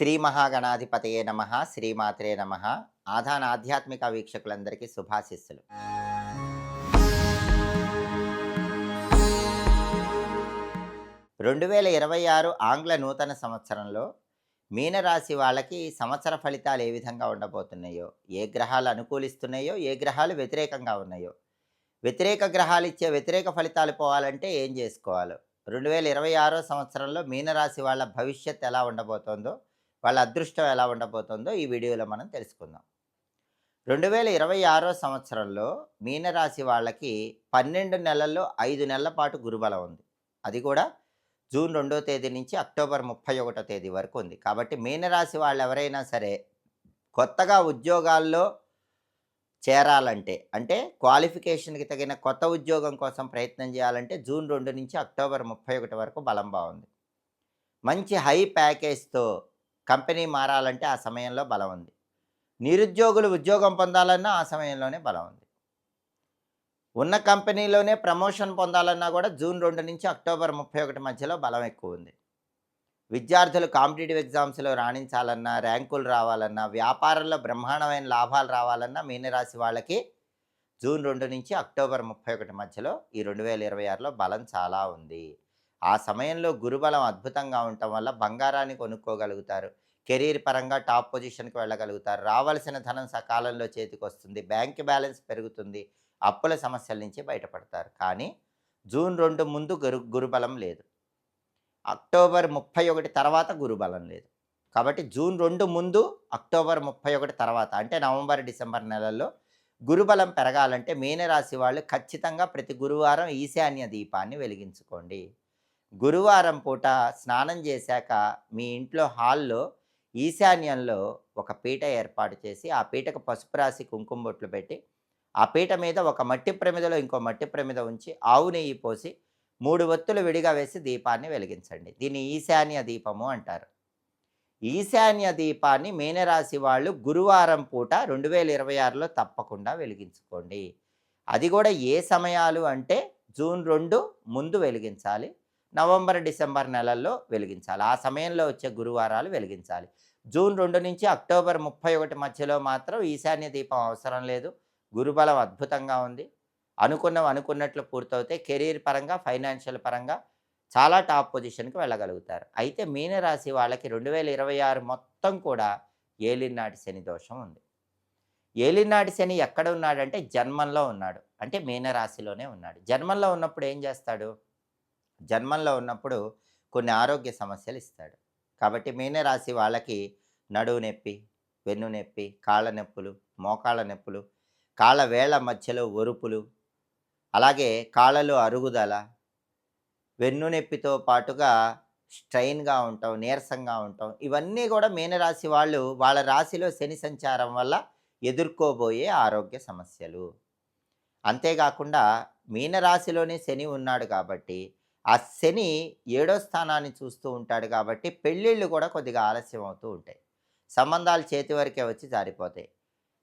శ్రీ మహాగణాధిపతయే నమ శ్రీమాత్రే నమ. ఆధాన ఆధ్యాత్మిక వీక్షకులందరికీ శుభాశిస్సులు. రెండు వేల ఇరవై ఆరు ఆంగ్ల నూతన సంవత్సరంలో మీనరాశి వాళ్ళకి సంవత్సర ఫలితాలు ఏ విధంగా ఉండబోతున్నాయో ఏ గ్రహాలు అనుకూలిస్తున్నాయో ఏ గ్రహాలు వ్యతిరేకంగా ఉన్నాయో వ్యతిరేక గ్రహాలు ఇచ్చే వ్యతిరేక ఫలితాలు పోవాలంటే ఏం చేసుకోవాలో? రెండు వేల ఇరవై ఆరో సంవత్సరంలో మీనరాశి వాళ్ళ భవిష్యత్ ఎలా ఉండబోతోందో వాళ్ళ అదృష్టం ఎలా ఉండబోతుందో ఈ వీడియోలో మనం తెలుసుకుందాం. రెండు వేల ఇరవై ఆరో సంవత్సరంలో మీనరాశి వాళ్ళకి పన్నెండు నెలల్లో ఐదు నెలల పాటు గురుబలం ఉంది. అది కూడా జూన్ రెండో తేదీ నుంచి అక్టోబర్ ముప్పై ఒకటో తేదీ వరకు ఉంది. కాబట్టి మీనరాశి వాళ్ళు ఎవరైనా సరే కొత్తగా ఉద్యోగాల్లో చేరాలంటే అంటే క్వాలిఫికేషన్కి తగిన కొత్త ఉద్యోగం కోసం ప్రయత్నం చేయాలంటే జూన్ రెండు నుంచి అక్టోబర్ ముప్పై ఒకటి వరకు బలం బాగుంది. మంచి హై ప్యాకేజ్తో కంపెనీ మారాలంటే ఆ సమయంలో బలం ఉంది. నిరుద్యోగులు ఉద్యోగం పొందాలన్నా ఆ సమయంలోనే బలం ఉంది. ఉన్న కంపెనీలోనే ప్రమోషన్ పొందాలన్నా కూడా జూన్ రెండు నుంచి అక్టోబర్ ముప్పై ఒకటి మధ్యలో బలం ఎక్కువ ఉంది. విద్యార్థులు కాంపిటేటివ్ ఎగ్జామ్స్లో రాణించాలన్నా ర్యాంకులు రావాలన్నా వ్యాపారంలో బ్రహ్మాండమైన లాభాలు రావాలన్నా మీనరాశి వాళ్ళకి జూన్ రెండు నుంచి అక్టోబర్ ముప్పై ఒకటి మధ్యలో ఈ రెండు వేల ఇరవై ఆరులో బలం చాలా ఉంది. ఆ సమయంలో గురుబలం అద్భుతంగా ఉండటం వల్ల బంగారాన్ని కొనుక్కోగలుగుతారు. కెరీర్ పరంగా టాప్ పొజిషన్కి వెళ్ళగలుగుతారు. రావాల్సిన ధనం సకాలంలో చేతికి వస్తుంది బ్యాంక్ బ్యాలెన్స్ పెరుగుతుంది. అప్పుల సమస్యల నుంచి బయటపడతారు. కానీ జూన్ రెండు ముందు గురు గురుబలం లేదు. అక్టోబర్ ముప్పై ఒకటి తర్వాత గురుబలం లేదు. కాబట్టి జూన్ రెండు ముందు అక్టోబర్ ముప్పై ఒకటి తర్వాత అంటే నవంబర్ డిసెంబర్ నెలల్లో గురుబలం పెరగాలంటే మీనరాశి వాళ్ళు ఖచ్చితంగా ప్రతి గురువారం ఈశాన్య దీపాన్ని వెలిగించుకోండి. గురువారం పూట స్నానం చేశాక మీ ఇంట్లో హాల్లో ఈశాన్యంలో ఒక పీట ఏర్పాటు చేసి ఆ పీటకు పసుపు రాసి కుంకుమ బొట్లు పెట్టి ఆ పీట మీద ఒక మట్టి ప్రమిదలో ఇంకో మట్టి ప్రమిద ఉంచి ఆవు నెయ్యి పోసి మూడు ఒత్తులు విడిగా వేసి దీపాన్ని వెలిగించండి. దీన్ని ఈశాన్య దీపము అంటారు. ఈశాన్య దీపాన్ని మీనరాశి వాళ్ళు గురువారం పూట రెండు వేల ఇరవై ఆరులో తప్పకుండా వెలిగించుకోండి. అది కూడా ఏ సమయాలు అంటే జూన్ రెండు ముందు వెలిగించాలి. నవంబర్ డిసెంబర్ నెలల్లో వెలిగించాలి. ఆ సమయంలో వచ్చే గురువారాలు వెలిగించాలి. జూన్ రెండు నుంచి అక్టోబర్ ముప్పై ఒకటి మధ్యలో మాత్రం ఈశాన్య దీపం అవసరం లేదు. గురుబలం అద్భుతంగా ఉంది. అనుకున్నవి అనుకున్నట్లు పూర్తవుతే కెరీర్ పరంగా ఫైనాన్షియల్ పరంగా చాలా టాప్ పొజిషన్కి వెళ్ళగలుగుతారు. అయితే మీనరాశి వాళ్ళకి రెండు వేల ఇరవై ఆరు మొత్తం కూడా ఏలినాటి శని దోషం ఉంది. ఏలినాటి శని ఎక్కడ ఉన్నాడంటే జన్మంలో ఉన్నాడు. అంటే మీనరాశిలోనే ఉన్నాడు. జన్మంలో ఉన్నప్పుడు ఏం చేస్తాడు? జన్మంలో ఉన్నప్పుడు కొన్ని ఆరోగ్య సమస్యలు ఇస్తాడు కాబట్టి మీనరాశి వాళ్ళకి నడువు నొప్పి వెన్ను నొప్పి కాళ్ళ నొప్పులు మోకాళ్ళ నొప్పులు కాళ్ళ వేళ్ళ మధ్యలో ఒరుపులు అలాగే కాళ్ళలో అరుగుదల వెన్ను నొప్పితో పాటుగా స్ట్రైన్గా ఉంటాం నీరసంగా ఉంటాం ఇవన్నీ కూడా మీనరాశి వాళ్ళు వాళ్ళ రాశిలో శని సంచారం వల్ల ఎదుర్కోబోయే ఆరోగ్య సమస్యలు. అంతేకాకుండా మీనరాశిలోనే శని ఉన్నాడు కాబట్టి ఆ శని ఏడో స్థానాన్ని చూస్తూ ఉంటాడు కాబట్టి పెళ్ళిళ్ళు కూడా కొద్దిగా ఆలస్యం అవుతూ ఉంటాయి. సంబంధాలు చేతి వరకే వచ్చి జారిపోతాయి.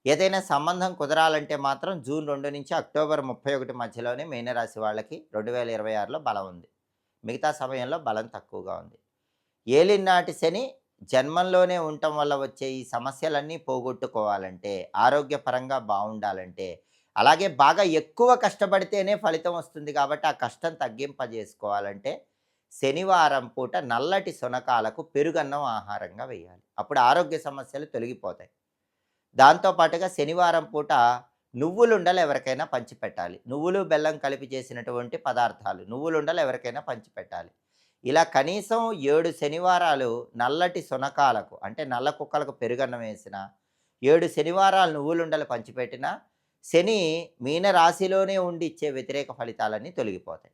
ఏదైనా సంబంధం కుదరాలంటే మాత్రం జూన్ రెండు నుంచి అక్టోబర్ ముప్పై ఒకటి మధ్యలోనే మీనరాశి వాళ్ళకి రెండు వేల ఇరవై ఆరులో బలం ఉంది. మిగతా సమయంలో బలం తక్కువగా ఉంది. ఏలినాటి శని జన్మంలోనే ఉండటం వల్ల వచ్చే ఈ సమస్యలన్నీ పోగొట్టుకోవాలంటే ఆరోగ్యపరంగా బాగుండాలంటే అలాగే బాగా ఎక్కువ కష్టపడితేనే ఫలితం వస్తుంది కాబట్టి ఆ కష్టం తగ్గింపజేసుకోవాలంటే శనివారం పూట నల్లటి శునకాలకు పెరుగన్నం ఆహారంగా వేయాలి. అప్పుడు ఆరోగ్య సమస్యలు తొలగిపోతాయి. దాంతోపాటుగా శనివారం పూట నువ్వులుండలు ఎవరికైనా పంచిపెట్టాలి. నువ్వులు బెల్లం కలిపి చేసినటువంటి పదార్థాలు నువ్వులుండలు ఎవరికైనా పంచిపెట్టాలి. ఇలా కనీసం ఏడు శనివారాలు నల్లటి శునకాలకు అంటే నల్ల కుక్కలకు పెరుగన్నం వేసిన ఏడు శనివారాలు నువ్వులుండలు పంచిపెట్టినా శని మీనరాశిలోనే ఉండి ఇచ్చే వ్యతిరేక ఫలితాలన్నీ తొలగిపోతాయి.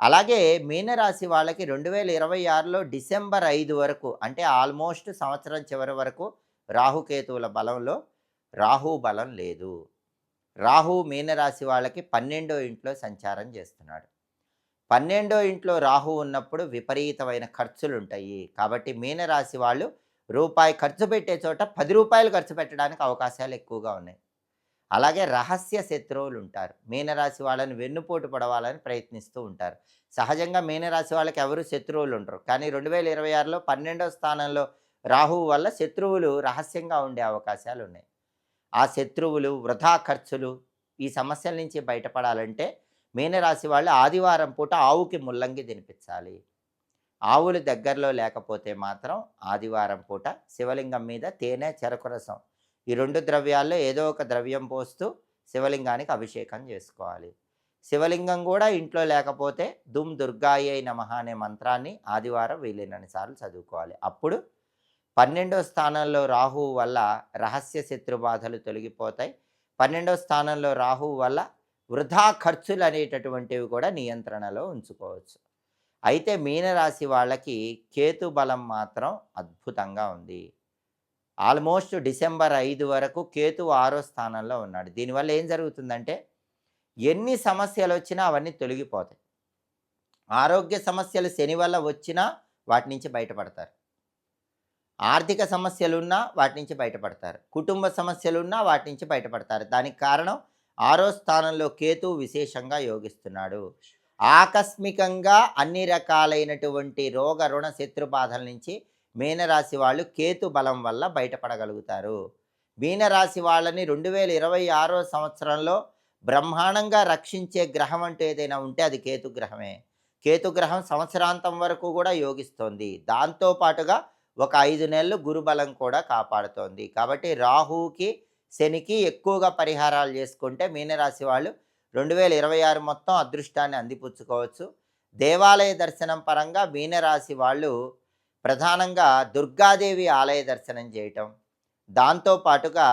అలాగే మీనరాశి వాళ్ళకి రెండు వేల ఇరవై ఆరులో డిసెంబర్ ఐదు వరకు అంటే ఆల్మోస్ట్ సంవత్సరం చివరి వరకు రాహుకేతువుల బలంలో రాహు బలం లేదు. రాహు మీనరాశి వాళ్ళకి పన్నెండో ఇంట్లో సంచారం చేస్తున్నాడు. పన్నెండో ఇంట్లో రాహు ఉన్నప్పుడు విపరీతమైన ఖర్చులు ఉంటాయి కాబట్టి మీనరాశి వాళ్ళు రూపాయి ఖర్చు పెట్టే చోట పది రూపాయలు ఖర్చు పెట్టడానికి అవకాశాలు ఎక్కువగా ఉన్నాయి. అలాగే రహస్య శత్రువులు ఉంటారు మీనరాశి వాళ్ళని వెన్నుపోటు పడవాలని ప్రయత్నిస్తూ ఉంటారు. సహజంగా మీనరాశి వాళ్ళకి ఎవరు శత్రువులు ఉండరు కానీ రెండు వేల ఇరవై ఆరులో పన్నెండవ స్థానంలో రాహువు వల్ల శత్రువులు రహస్యంగా ఉండే అవకాశాలు ఉన్నాయి ఆ శత్రువులు వృధా ఖర్చులు ఈ సమస్యల నుంచి బయటపడాలంటే మీనరాశి వాళ్ళు ఆదివారం పూట ఆవుకి ముల్లంగి తినిపించాలి. ఆవులు దగ్గరలో లేకపోతే మాత్రం ఆదివారం పూట శివలింగం మీద తేనె చెరకు రసం ఈ రెండు ద్రవ్యాల్లో ఏదో ఒక ద్రవ్యం పోస్తూ శివలింగానికి అభిషేకం చేసుకోవాలి. శివలింగం కూడా ఇంట్లో లేకపోతే దుమ్ దుర్గాయ నమః అనే మంత్రాన్ని ఆదివారం వీలైనన్ని సార్లు చదువుకోవాలి. అప్పుడు పన్నెండో స్థానంలో రాహువు వల్ల రహస్య శత్రు బాధలు తొలగిపోతాయి. పన్నెండో స్థానంలో రాహువు వల్ల వృధా ఖర్చులు అనేటటువంటివి కూడా నియంత్రణలో ఉంచుకోవచ్చు. అయితే మీనరాశి వాళ్ళకి కేతు బలం మాత్రం అద్భుతంగా ఉంది. ఆల్మోస్ట్ డిసెంబర్ ఐదు వరకు కేతు ఆరో స్థానంలో ఉన్నాడు. దీనివల్ల ఏం జరుగుతుందంటే ఎన్ని సమస్యలు వచ్చినా అవన్నీ తొలగిపోతాయి. ఆరోగ్య సమస్యలు శని వల్ల వచ్చినా వాటి నుంచి బయటపడతారు. ఆర్థిక సమస్యలున్నా వాటి నుంచి బయటపడతారు. కుటుంబ సమస్యలున్నా వాటి నుంచి బయటపడతారు. దానికి కారణం ఆరో స్థానంలో కేతు విశేషంగా యోగిస్తున్నాడు. ఆకస్మికంగా అన్ని రకాలైనటువంటి రోగ రుణ శత్రు బాధల నుంచి మీనరాశి వాళ్ళు కేతు బలం వల్ల బయటపడగలుగుతారు. మీనరాశి వాళ్ళని రెండు వేల ఇరవై ఆరో సంవత్సరంలో బ్రహ్మాండంగా రక్షించే గ్రహం అంటూ ఏదైనా ఉంటే అది కేతు గ్రహమే. కేతు గ్రహం సంవత్సరాంతం వరకు కూడా యోగిస్తోంది. దాంతోపాటుగా ఒక ఐదు నెలలు గురుబలం కూడా కాపాడుతోంది. కాబట్టి రాహుకి శనికి ఎక్కువగా పరిహారాలు చేసుకుంటే మీనరాశి వాళ్ళు రెండు వేల ఇరవై ఆరు మొత్తం అదృష్టాన్ని అందిపుచ్చుకోవచ్చు. దేవాలయ దర్శనం పరంగా మీనరాశి వాళ్ళు ప్రధానంగా దుర్గాదేవి ఆలయ దర్శనం చేయటం దాంతోపాటుగా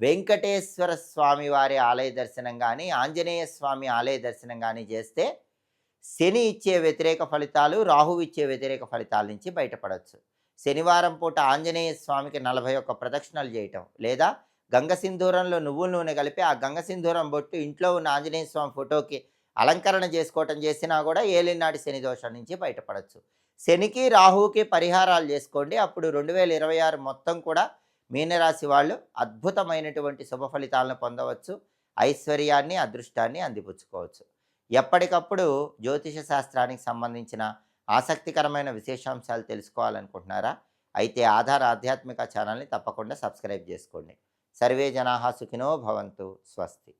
వెంకటేశ్వర స్వామి వారి ఆలయ దర్శనం కానీ ఆంజనేయ స్వామి ఆలయ దర్శనం కానీ చేస్తే శని ఇచ్చే వ్యతిరేక ఫలితాలు రాహు ఇచ్చే వ్యతిరేక ఫలితాల నుంచి బయటపడవచ్చు శనివారం పూట ఆంజనేయ స్వామికి నలభై ఒక్క ప్రదక్షిణలు చేయటం లేదా గంగ సింధూరంలో నువ్వుల నూనె కలిపి ఆ గంగ సింధూరం బొట్టు ఇంట్లో ఉన్న ఆంజనేయ స్వామి ఫోటోకి అలంకరణ చేసుకోవటం చేసినా కూడా ఏలినాటి శని దోషం నుంచి బయటపడవచ్చు శనికి రాహుకి పరిహారాలు చేసుకోండి. అప్పుడు రెండు వేల ఇరవై ఆరు మొత్తం కూడా మీనరాశి వాళ్ళు అద్భుతమైనటువంటి శుభ ఫలితాలను పొందవచ్చు. ఐశ్వర్యాన్ని అదృష్టాన్ని అందిపుచ్చుకోవచ్చు. ఎప్పటికప్పుడు జ్యోతిష శాస్త్రానికి సంబంధించిన ఆసక్తికరమైన విశేషాంశాలు తెలుసుకోవాలనుకుంటున్నారా? అయితే ఆధార్ ఆధ్యాత్మిక ఛానల్ని తప్పకుండా సబ్స్క్రైబ్ చేసుకోండి. సర్వే జనాహా సుఖినో భవంతు. స్వస్తి.